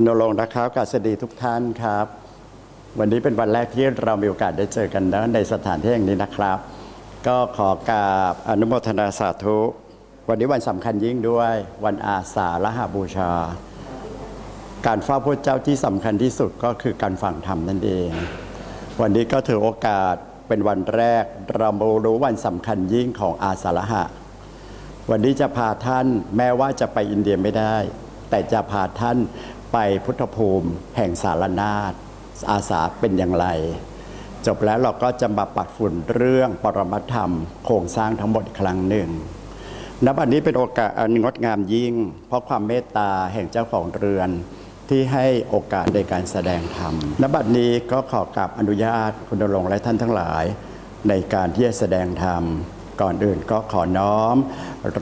คุณนรงค์นะครับกาสดีทุกท่านครับ วันนี้เป็นวันแรกที่เรามีโอกาสได้เจอกันนะในสถานที่แห่งนี้นะครับ ก็ขอกราบอนุโมทนาสาธุ วันนี้วันสำคัญยิ่งด้วยวันอาสาฬหบูชา การเฝ้าพระเจ้าที่สำคัญที่สุดก็คือการฟังธรรมนั่นเอง วันนี้ก็ถือโอกาสเป็นวันแรกเรารู้วันสำคัญยิ่งของอาสาฬหะ วันนี้จะพาท่านแม้ว่าจะไปอินเดียไม่ได้แต่จะพาท่าน ไปพุทธภูมิแห่งสารนาฏอาสาเป็นอย่างไร จบแล้วเราก็จะมาปัดฝุ่นเรื่องปรมัธรรม โครงสร้างทั้งหมดครั้งหนึ่งนับอันนี้เป็นโอกาสอันงดงามยิ่ง เพราะความเมตตาแห่งเจ้าของเรือนที่ให้โอกาสในการแสดงธรรมณบัดนี้ก็ขอกราบอนุญาตคุณณรงค์และท่านทั้งหลาย ในการที่จะแสดงธรรม ก่อนอื่นก็ขอน้อม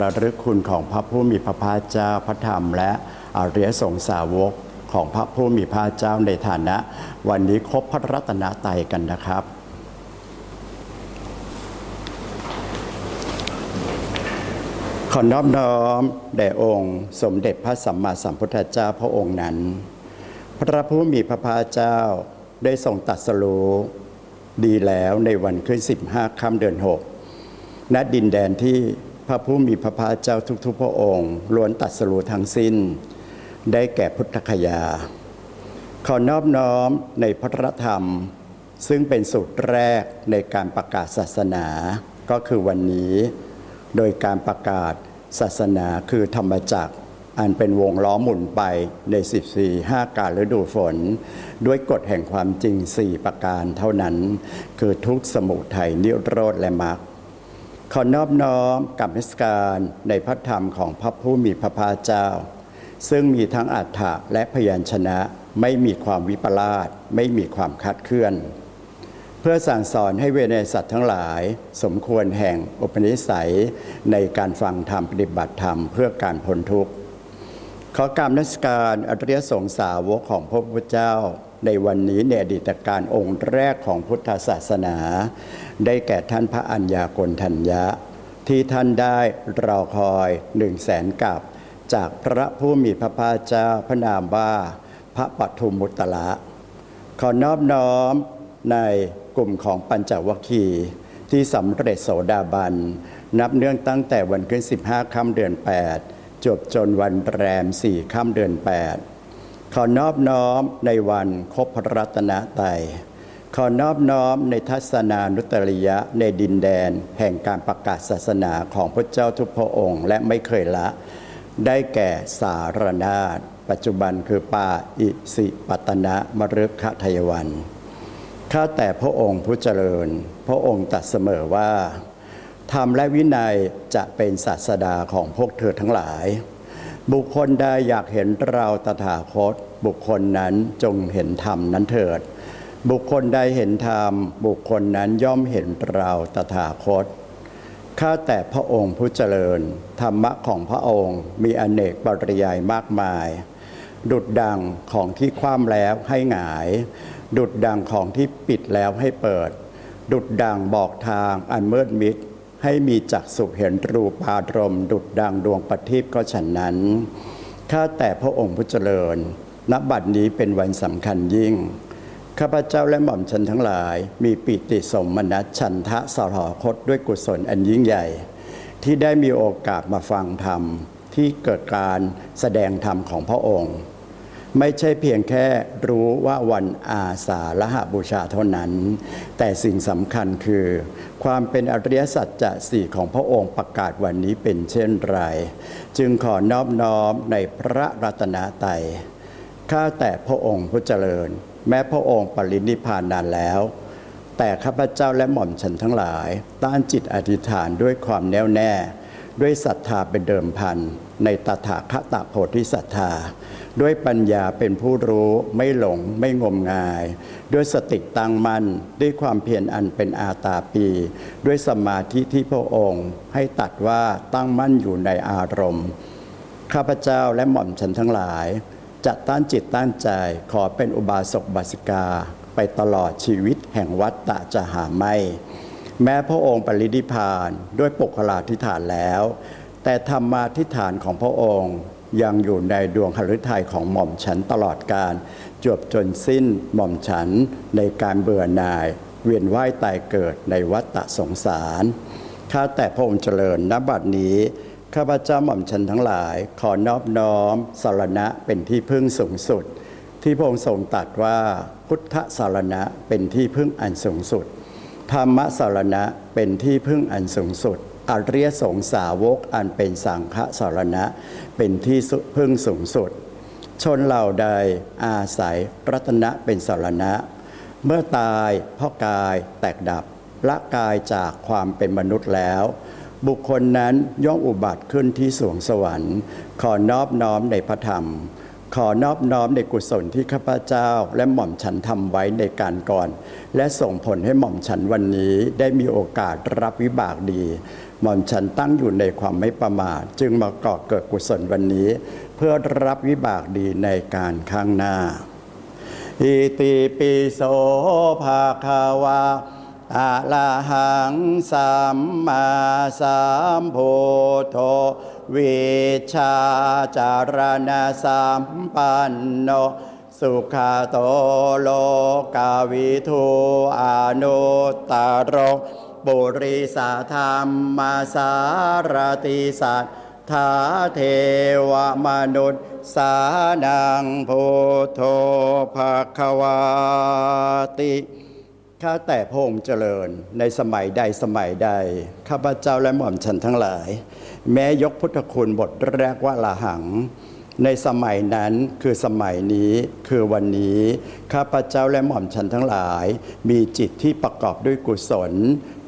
ระลึกคุณของพระผู้มีพระภาคเจ้าพระธรรมและ อริยสงสาวกของพระผู้มีพระเจ้าในฐานะ วันนี้ครบพระรัตนตรัยกันนะครับขอน้อบน้อมแด่องค์ สมเด็จพระสัมมาสัมพุทธเจ้าพระองค์นั้น พระผู้มีพระภาคเจ้าได้ทรงตรัสรู้ดีแล้วในวันขึ้น 15ค่ำเดือน6ณดินแดนที่พระผู้มีพระภาคเจ้าทุกๆพระองค์ล้วนตรัสรู้ทั้งสิ้น ได้แก่พุทธคยา ขอนอบน้อมในพระธรรม ซึ่งเป็นสูตรแรกในการประกาศศาสนา ก็คือวันนี้ โดยการประกาศศาสนาคือธรรมจักรอันเป็นวงล้อหมุนไปใน 14 5 การฤดูฝน ด้วยกฎแห่งความจริง 4 ประการเท่านั้น คือทุกสมุทัยนิโรธและมรรคขอนอบน้อมกับนิสการในพระธรรมของพระผู้มีพระภาคเจ้า ซึ่งมีทั้งอัฏฐะและพยัญชนะไม่มีความวิปลาสไม่มีความคัดเคลื่อน เพื่อสั่งสอนให้เวเนสัตว์ทั้งหลาย สมควรแห่งอุปนิสัยในการฟังธรรมปฏิบัติธรรมเพื่อการพ้นทุกข์ ขอกรารนักการอริยสงสาวกของพระพุทธเจ้า ในวันนี้ในอดีตการองค์แรกของพุทธศาสนา ได้แก่ท่านพระอัญญากลทัญญะ ที่ท่านได้รอคอยหนึ่งแสนกับ จากพระผู้มีพระภาคเจ้าพระนามว่าพระปัทุมมุตตละขอนอบน้อมในกลุ่มของปัญจวัคคีย์ที่สำเร็จโสดาบัน นับเนื่องตั้งแต่วันขึ้น 15ค่ำเดือน 8 จบจนวันแรม 4ค่ำเดือน 8 ขอนอบน้อมในวันครบพระรัตนตรัยขอนอบน้อมในทัศนานุตริยะในดินแดน แห่งการประกาศศาสนาของพระเจ้าทุกพระองค์ และไม่เคยละ ได้แก่สารนาฏปัจจุบันคือป่าอิสิปตนะมฤคทยวัน ข้าแต่พระองค์ผู้เจริญ พระองค์ตรัสเสมอว่า ธรรมและวินัยจะเป็นศาสดาของพวกเธอทั้งหลาย บุคคลใดอยากเห็นเราตถาคต บุคคลนั้นจงเห็นธรรมนั้นเถิด บุคคลใดเห็นธรรม บุคคลนั้นย่อมเห็นเราตถาคต ข้าแต่พระองค์ผู้เจริญ ธรรมะของพระองค์มีอเนกปริยายมากมาย ดุดดังของที่คว่ำแล้วให้หงาย ดุดดังของที่ปิดแล้วให้เปิด ดุดดังบอกทางอันมืดมิด ให้มีจักสุเห็นรูปารมดุดดังดวงประทีปก็ฉันนั้นข้าแต่พระองค์ผู้เจริญณบัดนี้เป็นวันสำคัญยิ่ง ข้าพเจ้าและหม่อมฉันทั้งหลาย มีปิติสมนัสฉันทะสรหคตด้วยกุศลอันยิ่งใหญ่ ที่ได้มีโอกาสมาฟังธรรม ที่เกิดการแสดงธรรมของพระองค์ ไม่ใช่เพียงแค่รู้ว่าวันอาสาฬหบูชาเท่านั้น แต่สิ่งสำคัญคือ ความเป็นอริยสัจจะสี่ของพระองค์ประกาศวันนี้เป็นเช่นไร จึงขอนอบน้อมในพระรัตนตรัยข้าแต่พระองค์ผู้เจริญ แม้พระองค์ปรินิพานนานแล้ว แต่ข้าพเจ้าและหม่อมฉันทั้งหลายต้านจิตอธิษฐานด้วยความแน่วแน่ ด้วยศรัทธาเป็นเดิมพัน ในตถาคตโพธิศรัทธา ด้วยปัญญาเป็นผู้รู้ไม่หลงไม่งมงาย ด้วยสติตั้งมั่นด้วยความเพียรอันเป็นอาตาปี ด้วยสมาธิที่พระองค์ ให้ตัดว่าตั้งมั่นอยู่ในอารมณ์ ข้าพเจ้าและหม่อมฉันทั้งหลาย จะต้านจิตต้านใจขอเป็นอุบาสกบาสิกา ไปตลอดชีวิตแห่งวัฏฏะจะหาไม่ แม้พระองค์ปรินิพพานด้วยปกคลาธิฐานแล้ว แต่ธรรมาธิฐานของพระองค์ยังอยู่ในดวงหฤทัยของหม่อมฉันตลอดการจวบจนสิ้นหม่อมฉันในการเบื่อหน่าย เวียนว่ายตายเกิดในวัฏสงสารข้าแต่พระองค์เจริญณบัดนี้ ข้าพเจ้าหม่อมฉันทั้งหลาย ขอนอบน้อมสารณะเป็นที่พึ่งสูงสุด ที่พระองค์ทรงตรัสว่าพุทธสารณะเป็นที่พึ่งอันสูงสุด ธรรมสารณะเป็นที่พึ่งอันสูงสุดอริยสงสาวกอันเป็นสังฆสารณะ เป็นที่พึ่งสูงสุด ชนเหล่าใดอาศัยรัตนะเป็นสารณะ เมื่อตายพราะกายแตกดับละกายจากความเป็นมนุษย์แล้ว บุคคลนั้นย่อมอุบัติขึ้นที่สวงสวรรค์ ขอนอบน้อมในพระธรรม ขอนอบน้อมในกุศลที่ข้าพเจ้าและหม่อมฉันทำไว้ในการก่อน และส่งผลให้หม่อมฉันวันนี้ได้มีโอกาสรับวิบากดี หม่อมฉันตั้งอยู่ในความไม่ประมาทจึงมาก่อเกิดกุศลวันนี้ เพื่อรับวิบากดีในการข้างหน้า อิติปิโสภาคาวา อะระหังสัมมาสัมพุทโธวิชาจารณสัมปันโนสุขโตโลกาวิทูอนุตตรโรปุริสาธรรมสารติสัตถาเทวมนุษย์สานังพุทโธภควาติ ข้าแต่พระองค์เจริญในสมัยใดสมัยใด ข้าพเจ้าและหม่อมฉันทั้งหลาย แม้ยกพุทธคุณบทแรกว่าลาหัง ในสมัยนั้นคือสมัยนี้คือวันนี้ ข้าพเจ้าและหม่อมฉันทั้งหลาย มีจิตที่ประกอบด้วยกุศล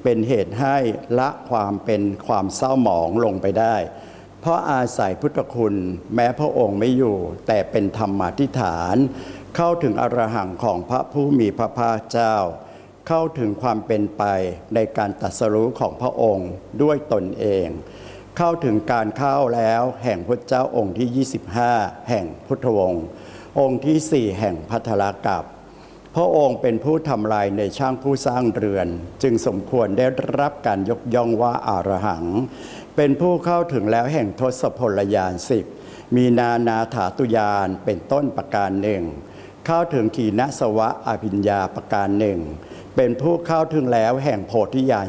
เป็นเหตุให้ละความเป็นความเศร้าหมองลงไปได้ เพราะอาศัยพุทธคุณแม้พระองค์ไม่อยู่ แต่เป็นธรรมาธิฐาน เข้าถึงอรหังของพระผู้มีพระภาคเจ้า เข้าถึงความเป็นไปในการตรัสรู้ของพระองค์ด้วยตนเอง เข้าถึงการเข้าแล้วแห่งพระเจ้าองค์ที่ 25 แห่งพุทธวงศ์องค์ที่ 4 แห่งพัทรกับ พระองค์เป็นผู้ทำลายในช่างผู้สร้างเรือน จึงสมควรได้รับการยกย่องว่าอารหัง เป็นผู้เข้าถึงแล้วแห่งทศพลยานสิบมีนานาถาตุยานเป็นต้นประการหนึ่ง เข้าถึงขีณสวะอภิญญาประการหนึ่ง เป็นผู้เข้าถึงแล้วแห่งโพธิญาณ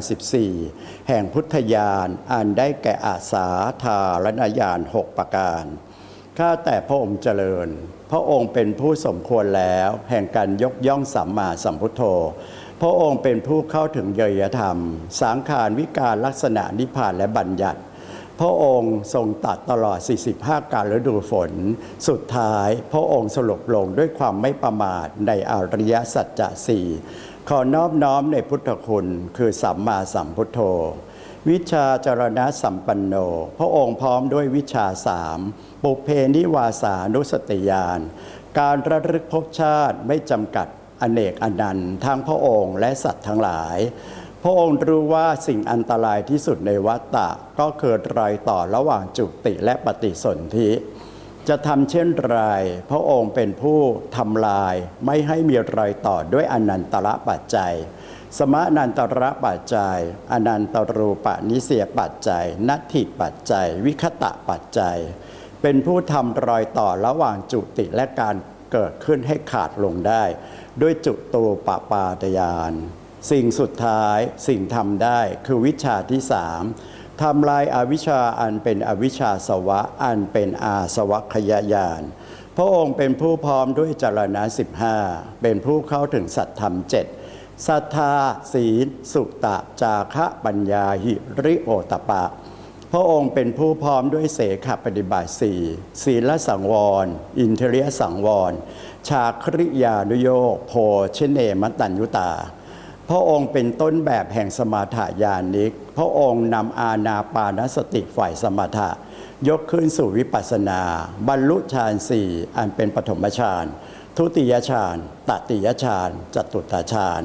14 แห่งพุทธญาณอันได้แก่อาสาธารณญาณหกประการ ข้าแต่พระองค์เจริญ พระองค์เป็นผู้สมควรแล้ว แห่งการยกย่องสัมมาสัมพุทโธ พระองค์เป็นผู้เข้าถึงเยยธรรม สังขารวิการลักษณะนิพพานและบัญญัติ พระองค์ทรงตัดตลอด 45 การฤดูฝน สุดท้าย พระองค์สรุปลงด้วยความไม่ประมาทในอริยสัจจะสี่ ขอนอบน้อมในพุทธคุณคือสัมมาสัมพุทโธ วิชาจารณะสัมปันโน พระองค์พร้อมด้วยวิชาสามปุเพนิวาสานุสติญาณการระลึกภพชาติไม่จำกัดอเนกอนันต์ทั้งพระองค์และสัตว์ทั้งหลาย พระองค์รู้ว่าสิ่งอันตรายที่สุดในวัฏฏะก็คือรอยต่อระหว่างจุติและปฏิสนธิ จะทำเช่นไรพระองค์เป็นผู้ทำลายไม่ให้มีรอยต่อด้วยอนันตระปัจจัย สมนันตระปัจจัย อนันตรูปนิเสียปัจจัย นัตถิปัจจัย วิคตะปัจจัย เป็นผู้ทำรอยต่อระหว่างจุติและการเกิดขึ้นให้ขาดลงได้ ด้วยจุตูปปาตยาน สิ่งสุดท้ายสิ่งทำได้คือวิชาที่สาม ทำลายอาวิชชาอันเป็นอวิชชาสวะอันเป็นอาสวัคยายานพระองค์เป็นผู้พร้อมด้วยจรณะสิบห้าเป็นผู้เข้าถึงสัตธรรมเจ็ดศรัทธาศีล สุตะ จาคะปัญญาหิริโอตปะ พระองค์เป็นผู้พร้อมด้วยเสขปฏิบัติสี่ศีลสังวร อินเทรียสังวร ชาคริยานุโยคโพชเนมตัญยุตา พระองค์เป็นต้นแบบแห่งสมาถญาณิก พระองค์นำอาณาปานสติฝ่ายสมถะ ยกขึ้นสู่วิปัสสนา บรรลุฌานสี่อันเป็นปฐมฌานทุติยฌานตติยฌานจตุตฌาน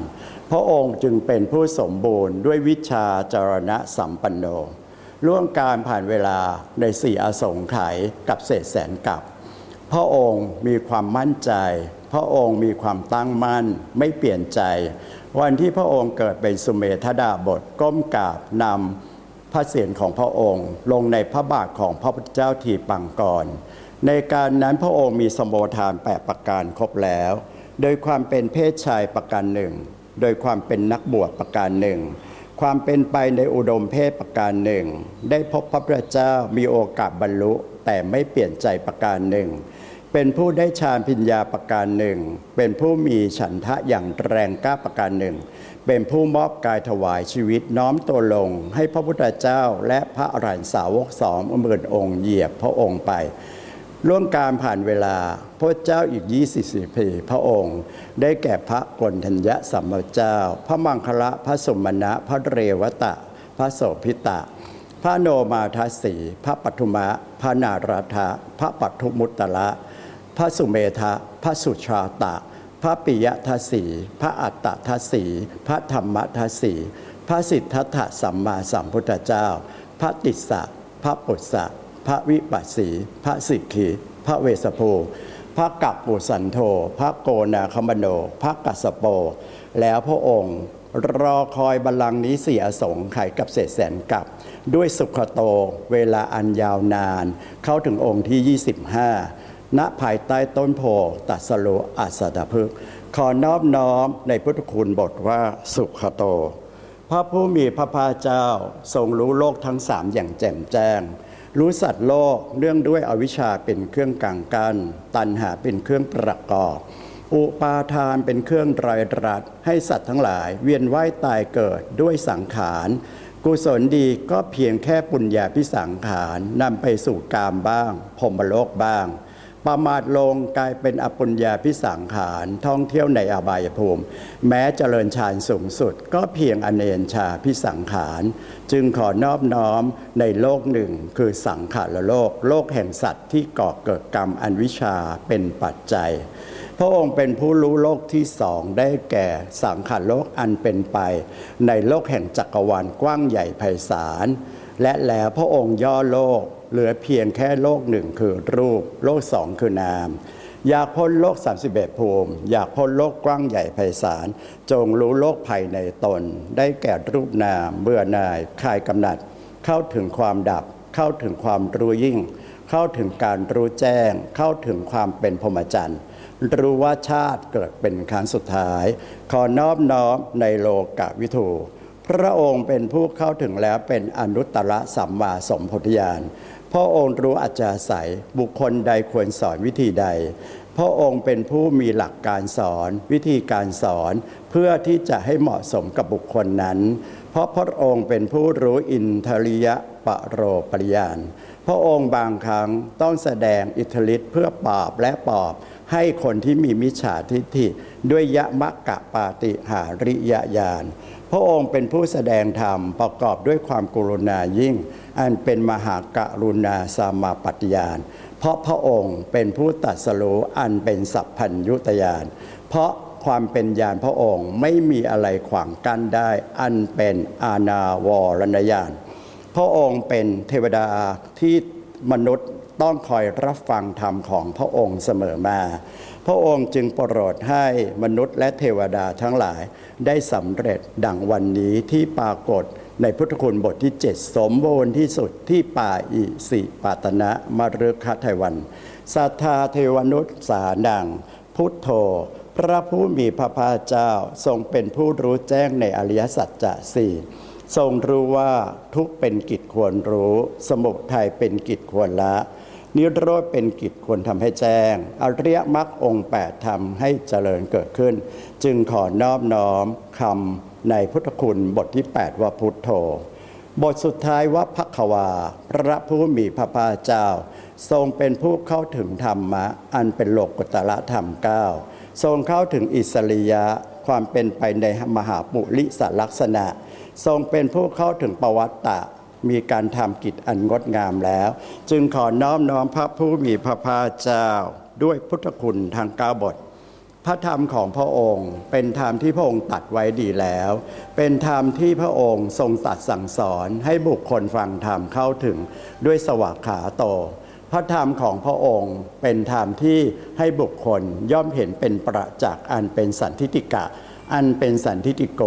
พระองค์จึงเป็นผู้สมบูรณ์ด้วยวิชาจารณะสัมปันโนล่วงการผ่านเวลาในสี่อสงไขยกับเศษแสนกับ พระองค์มีความมั่นใจ พระองค์มีความตั้งมั่นไม่เปลี่ยนใจ วันที่พระองค์เกิดเป็นสุเมธดาบทก้มกราบนำพระเศียรของพระองค์ ลงในพระบาทของพระพุทธเจ้าทีปังกรในการนั้นพระองค์มีสมโภทานแปดประการครบแล้ว โดยความเป็นเพศชายประการหนึ่ง โดยความเป็นนักบวชประการหนึ่ง ความเป็นไปในอุดมเพศประการหนึ่ง ได้พบพระพุทธเจ้ามีโอกาสบรรลุแต่ไม่เปลี่ยนใจประการหนึ่ง เป็นผู้ได้ฌานพิญญาประการหนึ่ง เป็นผู้มีฉันทะอย่างแรงกล้าประการหนึ่ง เป็นผู้มอบกายถวายชีวิตน้อมตัวลง ให้พระพุทธเจ้าและพระอรหันตสาวกสองหมื่นองค์เหยียบพระองค์ไปล่วงการผ่านเวลาพระเจ้าอีก 24 ปีพระองค์ ได้แก่พระกนทัญญะสัมมาเจ้า พระมังคละพระสมณะพระเรวตะ พระโสพิตะพระโนมาทสี พระปทุมะ พระนาราธะพระปัทุมุตตะ พระสุเมธะ พระสุชาตะ พระปิยทัสสีพระอัตตทัสสีพระธรรมทัสสีพระสิทธัตถะสัมมาสัมพุทธเจ้า พระติสสะ พระปุษสะ พระวิปัสสี พระสิกขีพระเวสสภูพระกัปปุสันโธพระโกนาคมโน พระกัสสโป แล้วพระองค์รอคอยบัลลังก์นี้เสียสงไขกับเศษแสนกับ ด้วยสุขโตเวลาอันยาวนาน เข้าถึงองค์ที่ 25 ณภายใต้ต้นโพตัสโลอัสดาพฤกขอน้อบน้อมในพุทธคุณบทว่าสุขโต พระผู้มีพระภาคเจ้าทรงรู้โลกทั้งสามอย่างแจ่มแจ้ง รู้สัตว์โลกเนื่องด้วยอวิชชาเป็นเครื่องกังกัน ตัณหาเป็นเครื่องประกอบ อุปาทานเป็นเครื่องรายรัดให้สัตว์ทั้งหลายเวียนว่ายตายเกิดด้วยสังขารกุศลดีก็เพียงแค่ปุญญาพิสังขารนำไปสู่กามบ้างพรมโลกบ้าง ประมาทลงกลายเป็นอปุญญาพิสังขารท่องเที่ยวในอบายภูมิ แม้เจริญฌานสูงสุด ก็เพียงอเนนชาพิสังขาร จึงขอนอบน้อมในโลกหนึ่งคือสังขารโลก โลกแห่งสัตว์ที่ก่อเกิดกรรมอันวิชาเป็นปัจจัยพระองค์เป็นผู้รู้โลกที่สองได้แก่สังขารโลกอันเป็นไป ในโลกแห่งจักรวาลกว้างใหญ่ไพศาลและแล้วพระองค์ย่อโลก เหลือเพียงแค่โลกหนึ่งคือรูป โลกสองคือนาม อยากพ้นโลก 31 ภูมิ อยากพ้นโลกกว้างใหญ่ไพศาล จงรู้โลกภายในตน ได้แก่รูปนาม เบื่อหน่ายคลายกำหนัด เข้าถึงความดับ เข้าถึงความรู้ยิ่ง เข้าถึงการรู้แจ้ง เข้าถึงความเป็นพรหมจรรย์รู้ว่าชาติเกิดเป็นครั้งสุดท้าย ขอนอบน้อมในโลกวิถู พระองค์เป็นผู้เข้าถึงแล้วเป็นอนุตตรสัมมาสมพุทธญาณพระองค์รู้อาจาศัยบุคคลใดควรสอนวิธีใด พระองค์เป็นผู้มีหลักการสอนวิธีการสอน เพื่อที่จะให้เหมาะสมกับบุคคลนั้น เพราะพระองค์เป็นผู้รู้อินทริยปะโรปริยานพระองค์บางครั้งต้องแสดงอิทธิฤทธิ์เพื่อปราบและปอบ ให้คนที่มีมิจฉาทิฏฐิด้วยยะมะกะปาติหาริยญาณ พระองค์เป็นผู้แสดงธรรมประกอบด้วยความกรุณายิ่ง อันเป็นมหากรุณาสามาปัตยานเพราะพระองค์เป็นผู้ตัดสรู้อันเป็นสัพพัญยุตยานเพราะความเป็นญาณพระองค์ไม่มีอะไรขวางกั้นได้ อันเป็นอานาวรณญาณพระองค์เป็นเทวดาที่มนุษย์ ต้องคอยรับฟังธรรมของพระองค์เสมอมา พระองค์จึงโปรดให้มนุษย์และเทวดาทั้งหลายได้สำเร็จดังวันนี้ที่ปรากฏในพุทธคุณบทที่ 7 สมบูรณ์ที่สุดที่ป่าอิสิปาตนะมฤคไทยวันสัทธาเทวนุษย์สานัง พุทโธ พระผู้มีพระภาคเจ้าทรงเป็นผู้รู้แจ้งในอริยสัจจะสี่ทรงรู้ว่าทุกเป็นกิจควรรู้ สมุทัยเป็นกิจควรละ นิโรธเป็นกิจควรทำให้แจ้ง อริยมรรคองค์แปดทำให้เจริญเกิดขึ้น จึงขอนอบน้อมคำในพุทธคุณบทที่ 8 ว่าพุทโธ บทสุดท้ายว่าพักวา พระผู้มีพระภาคเจ้า ทรงเป็นผู้เข้าถึงธรรมะ อันเป็นโลกุตละธรรมเก้าทรงเข้าถึงอิสริยะความเป็นไปในมหาปุริสลักษณะ ทรงเป็นผู้เข้าถึงประวัติตะ มีการทำกิจอันงดงามแล้ว จึงขอน้อมน้อมพระผู้มีพระภาคเจ้า ด้วยพุทธคุณทางก้าบท พระธรรมของพระองค์ เป็นธรรมที่พระองค์ตัดไว้ดีแล้ว เป็นธรรมที่พระองค์ทรงตัดสั่งสอนให้บุคคลฟังธรรมเข้าถึงด้วยสวากขาโตพระธรรมของพระองค์เป็นธรรมที่ให้บุคคลย่อมเห็นเป็นประจักษ์อันเป็นสันทิติกะ อันเป็นสันทิติโก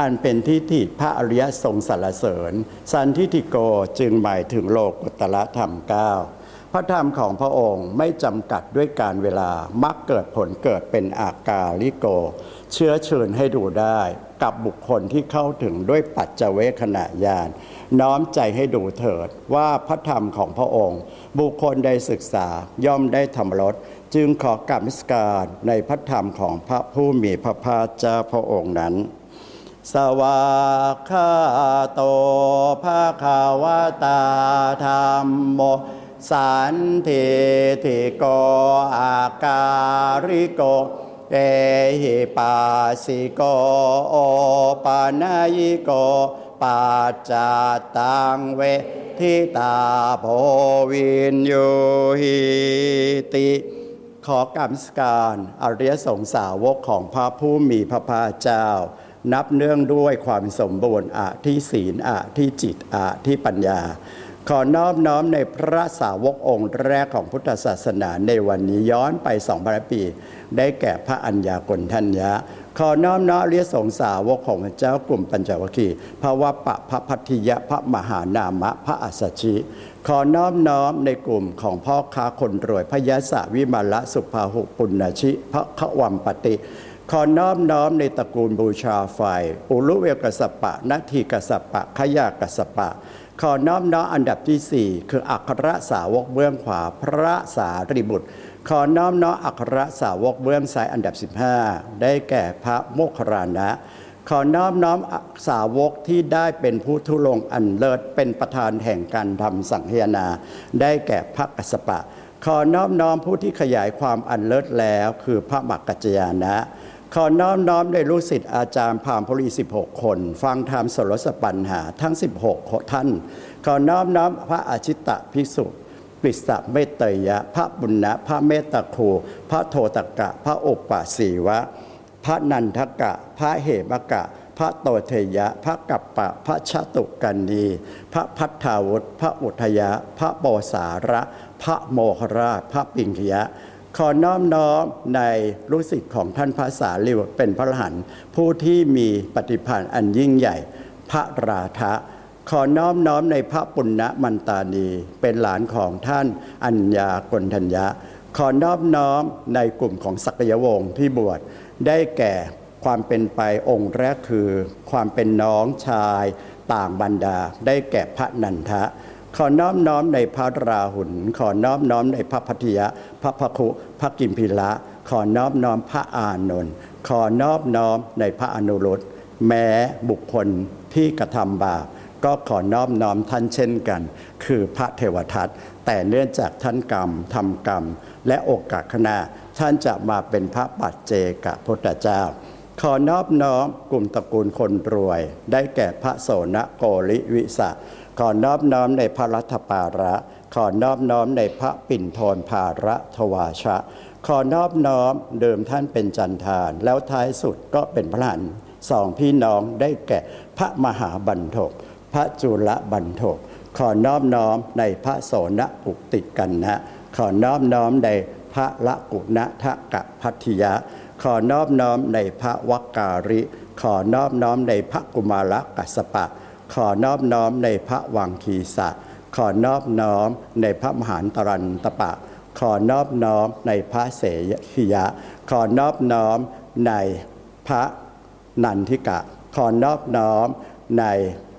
อันเป็นทิฏฐิพระอริยทรงสรรเสริญ สันทิติโกจึงหมายถึงโลกุตละธรรมเก้าพพระธรรมของพระองค์ไม่จำกัดด้วยการเวลา มักเกิดผลเกิดเป็นอากาลิโก เชื้อเชิญให้ดูได้กับบุคคลที่เข้าถึงด้วยปัจเจเวขณะญาณน้อมใจให้ดูเถิดว่าพระธรรมของพระองค์ บุคคลได้ศึกษาย่อมได้ธรรมรส จึงขอกรรมสการในพระธรรมของพระผู้มีพระภาคเจ้าพระองค์นั้น สวากขาโตภาคาวตาธรรมโมสันเทติโกอาการิโก เอหิปัสิโกโอปานายิโกปัจจาตังเวทิตาโพวินโยหิติ ขอกรรมสการอริยสงสาวกของพระผู้มีพระภาคเจ้า นับเนื่องด้วยความสมบูรณ์อะที่ศีลอะที่จิตอะที่ปัญญา ขอน้อบน้อมในพระสาวกองค์แรกของพุทธศาสนาในวันนี้ย้อนไป2 0 0 0ปี ได้แก่พระอัญญากลทัญญะขอน้อมน้อมเรียสงสาวกของพระเจ้ากลุ่มปัญจวัคคีย์พระวัปปะพระพัทธิยะพระมหานามะพระอัสสชิ ขอน้อมน้อมในกลุ่มของพ่อค้าคนรวยพระยะสะวิมาละสุภาหุปุณชิ พระขวัมปติขอน้อมน้อมในตระกูลบูชาไฟ อุลุเวกสสปะนัตถีกสสปะขยากสสปะ ขอน้อมน้อมอันดับที่ 4 คืออัครสาวกเบื้องขวาพระสารีบุตร ขอน้อมน้อมอัครสาวกเบื้องซ้ายอันดับ 15 ได้แก่พระโมคคัลลานะ ขอน้อมน้อมสาวกที่ได้เป็นผู้ทุลงอันเลิศเป็นประธานแห่งการทำสังฆนา ได้แก่พระกัสสปะ ขอน้อมน้อมผู้ที่ขยายความอันเลิศแล้ว คือพระมักกัจจยานะ ขอน้อมน้อมในลูกศิษย์อาจารย์พามพลี16 คน ฟังธรรมสรสปัญหาทั้ง 16 ท่าน ขอน้อมน้อมพระอาชิตะภิกษุปริสะเมตเตยะ พระบุญนะพระเมตตาคูพระโทตกะ พระโอปปสีวะ พระนันทกะ พระเหมกะ พระโตเทยะ พระกัปปะ พระชาตุกันนีพระพัฒทาวุฒพระอุทยะ พระโบสาระ พระโมคราชพระปิงคยะ ขอน้อมน้อมในลูกศิษย์ของท่านพระสารีบุตรเป็นพระอรหันต์ผู้ที่มีปฏิภาณอันยิ่งใหญ่ พระราธะขอน้อมน้อมในพระปุณณมันตานีเป็นหลานของท่านอัญญากลทัญญะ ขอน้อมน้อมในกลุ่มของสักยวงศ์ที่บวชได้แก่ความเป็นไปองค์แรกคือ ความเป็นน้องชายต่างบรรดาได้แก่พระนันทะ ขอน้อมน้อมในพระราหุลขอน้อมน้อมในพระพัทยะ พระพคุพระกิมพิละ ขอน้อมน้อมพระอานนท์ขอน้อมน้อมในพระอนุรุตแม้บุคคลที่กระทำบาปก็ขอน้อมน้อมท่านเช่นกัน คือพระเทวทัตแต่เนื่องจากท่านกรรมทำกรรม และโอกาสข้างหน้าท่านจะมาเป็นพระปัจเจกพุทธเจ้า ขอนอบน้อมกลุ่มตระกูลคนรวย ได้แก่พระโสนโกริวิสะ ขอน้อบน้อมในพระรัฐปาระขอน้อบน้อมในพระปิ่นทนภาระทวาชะ ขอนอบน้อมเดิมท่านเป็นจันทาน แล้วท้ายสุดก็เป็นพระหันสองพี่น้องได้แก่พระมหาบันทกพระจุลบันทกขอน้อบน้อมในพระโสนปุติกันนะขอน้อบน้อมในพระละกุณทะกะพัทยะ ขอน้อบน้อมในพระวักการิ ขอน้อบน้อมในพระกุมารกัสสปะ ขอนอบน้อมในพระวังคีสะขอนอบน้อมในพระมหานตรันตปะ ขอนอบน้อมในพระเสยยะ ขอนอบน้อมในพระนันทิกะ ขอนอบน้อมใน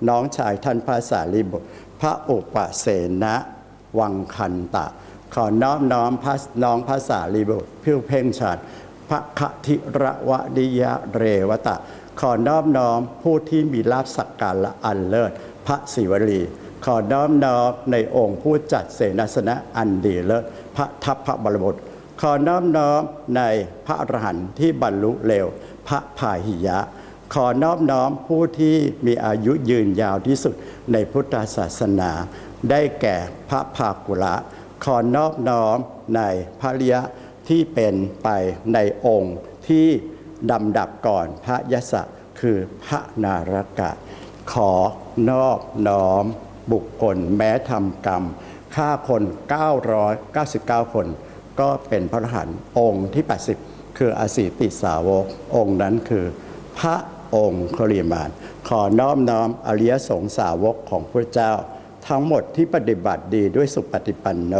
น้องชายท่านพระสารีบุตร พระอุปเสนะวังคันตะ ขอนอบน้อมพระน้องพระสารีบุตรพิวเพ่งฉัดพระคทิระวดิยะเรวตะ ขอนอบน้อมผู้ที่มีลาภสักการละอันเลิศ พระศิวลี ขอน้อมน้อมในองค์ผู้จัดเสนาสนะอันดีเลิศพระทัพพระบรบุตรขอน้อมน้อมในพระอรหันต์ที่บรรลุเร็ว พระพาหิยะ ขอน้อบน้อมผู้ที่มีอายุยืนยาวที่สุดในพุทธศาสนา ได้แก่พระภากุละ ขอนอบน้อมในพระริยะที่เป็นไปในองค์ที่ ดำดับก่อนพระยศะคือพระนารกะ ขอนอบน้อม บุคคลแม้ทำกรรมฆ่าคน 999 คน ก็เป็นพระอรหันต์องค์ที่ 80 คืออสีติสาวก องค์นั้นคือพระองค์คริมาน ขอน้อมน้อมอริยสงสาวกของพระเจ้า ทั้งหมดที่ปฏิบัติดีด้วยสุปฏิปันโน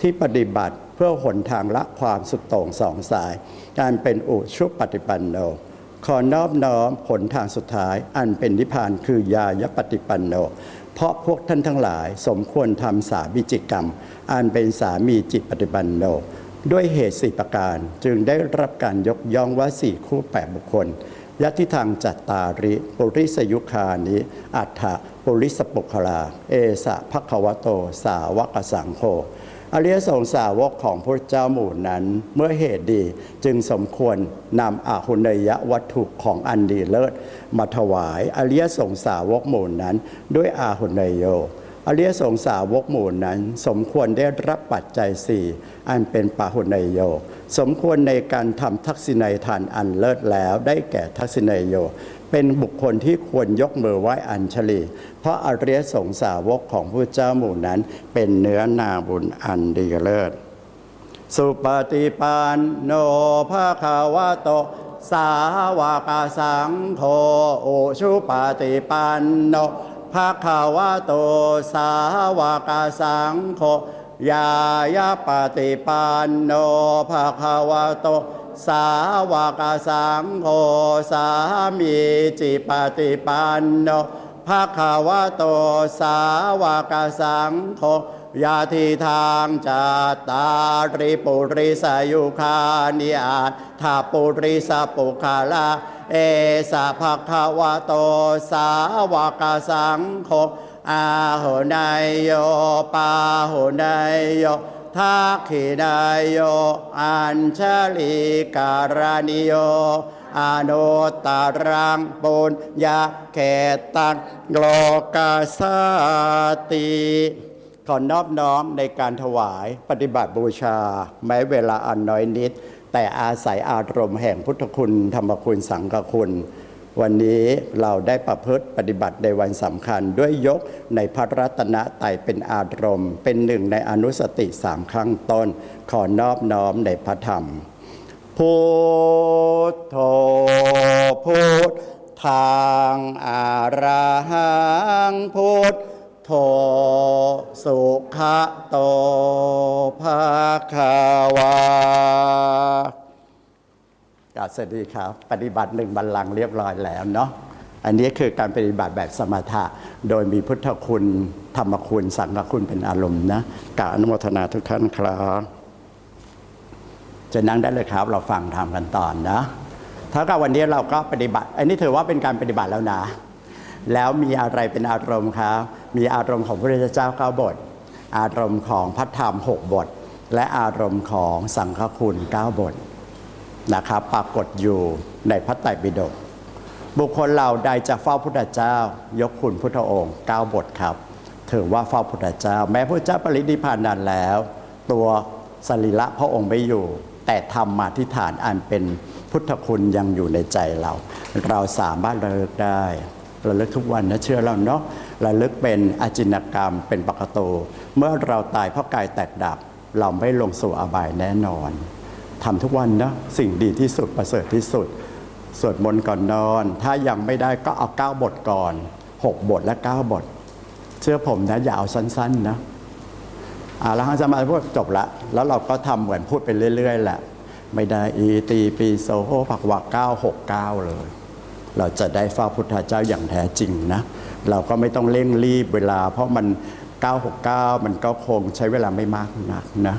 ที่ปฏิบัติ เพื่อหนทางละความสุดโต่งสองสาย การเป็นอุชุปฏิปันโนขอนอบน้อมผลทางสุดท้าย อันเป็นนิพพานคือยายปฏิปันโน เพราะพวกท่านทั้งหลายสมควรทำสาวิจิกรรม อันเป็นสามีจิตปฏิปันโน ด้วยเหตุสี่ประการจึงได้รับการยกย่องว่าสี่คู่แปดบุคคลยัติทางจัตตาริ ปุริสยุคานิ อัฏฐปุริสปุคลา เอสะภควโต สาวกสังโฆ อริยสงสาวกของพระเจ้าหมู่นั้น เมื่อเหตุดีจึงสมควรนำอาหุเนยวัตถุของอันดีเลิศมาถวาย อริยสงสาวกหมู่นั้น ด้วยอาหุเนยโย อริยสงสาวกหมู่นั้น สมควรได้รับปัจจัยสี่อันเป็นปาหุเนยโย สมควรในการทำทักษิณัยทานอันเลิศแล้วได้แก่ทักษิณัยโย เป็นบุคคลที่ควรยกมือไหว้อัญชลี เพราะอริยสงสาวกของพระเจ้าหมู่นั้นเป็นเนื้อนาบุญอันดีเลิศสุปฏิปันโนภาคาวะโตสาวกสังโฆโอชุปฏิปันโน ภาคาวะโตสาวกสังโฆยายาปฏิปันโนภาคาวะโต สาวกสังโฆสามีจิปฏิปันโนภาคาวะโตสาวกสังโฆยาทีทางจัตตาริปุริสายุคานิอาตถาปุริสปุคาลา เอสะภะคะวะโตสาวกสังโฆอาหุนายโยปาหุนายโยทักขินายโยอัญชลีการณิโยอนุตตรังปุญญาเขตังโลกาสาติขอนอบน้อมในการถวายปฏิบัติบูชา แม้เวลาอันน้อยนิด แต่อาศัยอารมณ์แห่งพุทธคุณธรรมคุณสังฆคุณ วันนี้เราได้ประพฤติปฏิบัติในวันสำคัญ ด้วยยกในพระรัตนตรัยเป็นอารมณ์ เป็นหนึ่งในอนุสติสามครั้งต้น ขอนอบน้อมในพระธรรมพุทโธพุททางอาราหังพุทธ โสุขโตภาคาวากาสวัสดีครับ ปฏิบัติหนึ่งบัลลังก์เรียบร้อยแล้วเนาะอันนี้คือการปฏิบัติแบบสมถะ โดยมีพุทธคุณ ธรรมคุณ สังฆคุณเป็นอารมณ์นะการอนุโมทนาทุกท่านครับจะนั่งได้เลยครับ เราฟังทำกันตอนนะเท่ากับวันนี้เราก็ปฏิบัติ อันนี้ถือว่าเป็นการปฏิบัติแล้วนะ แล้วมีอะไรเป็นอารมณ์ครับ มีอารมณ์ของพระพุทธเจ้าเก้าบท อารมณ์ของพระธรรมหกบท และอารมณ์ของสังฆคุณเก้าบทนะครับปรากฏอยู่ในพระไตรปิฎกบุคคลเราใดจะเฝ้าพุทธเจ้า ยกคุณพุทธองค์เก้าบทครับถือว่าเฝ้าพุทธเจ้า แม้พระเจ้าปรินิพพานนานแล้ว ตัวสรีระพระองค์ไม่อยู่ แต่ธรรมาทิฏฐานอันเป็นพุทธคุณยังอยู่ในใจเรา เราสามารถระลึกได้ ระลึกทุกวันนะเชื่อเราเนาะระลึกเป็นอจินกรรมเป็นปกตู เมื่อเราตายเพราะกายแตกดับ เราไม่ลงสู่อบายแน่นอนทำทุกวันนะสิ่งดีที่สุดประเสริฐที่สุด สวดมนต์ก่อนนอน ถ้ายังไม่ได้ก็เอาเก้าบทก่อน 6 บทและ 9 บท เชื่อผมนะอย่าเอาสั้นๆนะอาล้วจะมาพูดจบละ แล้วเราก็ทำเหมือนพูดไปเรื่อยๆแหละ ไม่ได้อีตีปีโซโหผักว่า969เลย เราจะได้เฝ้าพุทธเจ้าอย่างแท้จริงนะ เราก็ไม่ต้องเร่งรีบเวลา เพราะมัน 969 มันก็คงใช้เวลาไม่มากนักนะ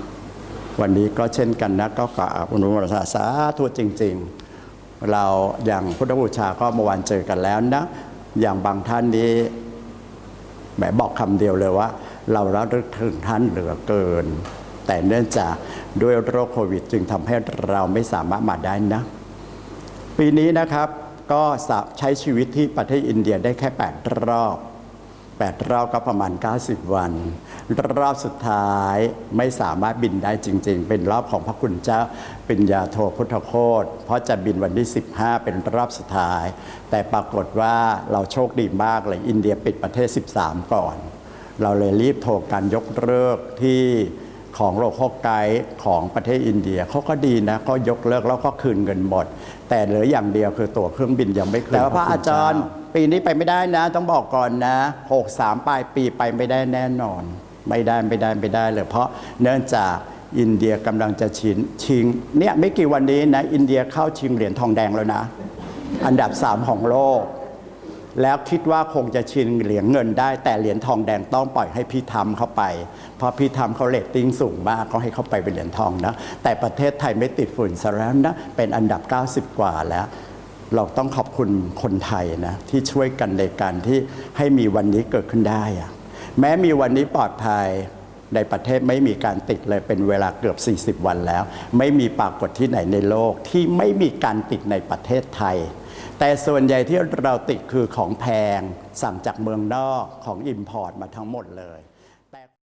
วันนี้ก็เช่นกันนะ ก็กราบอนุโมทนาสาธุจริง ๆ เราอย่างพุทธบูชาก็เมื่อวานเจอกันแล้วนะ อย่างบางท่านนี้แหมบอกคำเดียวเลยว่า เราระลึกถึงท่านเหลือเกิน แต่เนื่องจากด้วยโรคโควิด จึงทำให้เราไม่สามารถมาได้นะ ปีนี้นะครับ ก็ใช้ชีวิตที่ประเทศอินเดียได้แค่ 8 รอบ 8 รอบก็ประมาณ 90 วัน รอบสุดท้ายไม่สามารถบินได้จริง ๆ เป็นรอบของพระคุณเจ้าปริญญาโทพุทธโคตเพราะจะบินวันที่ 15 เป็นรอบสุดท้าย แต่ปรากฏว่าเราโชคดีมากเลยอินเดียปิดประเทศ 13 ก่อน เราเลยรีบโทรการยกเลิกที่ ของโลโคไกด์ของประเทศอินเดียเขาก็ดีนะก็ยกเลิกแล้วก็คืนเงินหมด แต่เหลืออย่างเดียวคือตั๋วเครื่องบินยังไม่คืนแต่ว่าพระอาจารย์ ปีนี้ไปไม่ได้นะ ต้องบอกก่อนนะ 63 ปลายปีไปไม่ได้แน่นอน ไม่ได้ไม่ได้ไม่ได้เลยเพราะเนื่องจากอินเดียกำลังจะชิงชิงเนี่ยไม่กี่วันนี้นะอินเดียเข้าชิงเหรียญทองแดงแล้วนะ อันดับสามของโลก แล้วคิดว่าคงจะชิงเหรียญเงินได้ แต่เหรียญทองแดงต้องปล่อยให้พี่ทำเข้าไป เพราะพี่ทำเขาเรตติ้งสูงมากเขาให้เขาไปเป็นเหรียญทองนะแต่ประเทศไทยไม่ติดฝุ่นซะแล้วนะเป็นอันดับ 90 กว่าแล้ว เราต้องขอบคุณคนไทยนะที่ช่วยกันในการที่ให้มีวันนี้เกิดขึ้นได้อะแม้มีวันนี้ปลอดภัยในประเทศไม่มีการติดเลยเป็นเวลาเกือบ 40 วันแล้ว ไม่มีปรากฏที่ไหนในโลกที่ไม่มีการติดในประเทศไทย แต่ส่วนใหญ่ที่เราติดคือของแพงสั่งจากเมืองนอกของอิมพอร์ตมาทั้งหมดเลย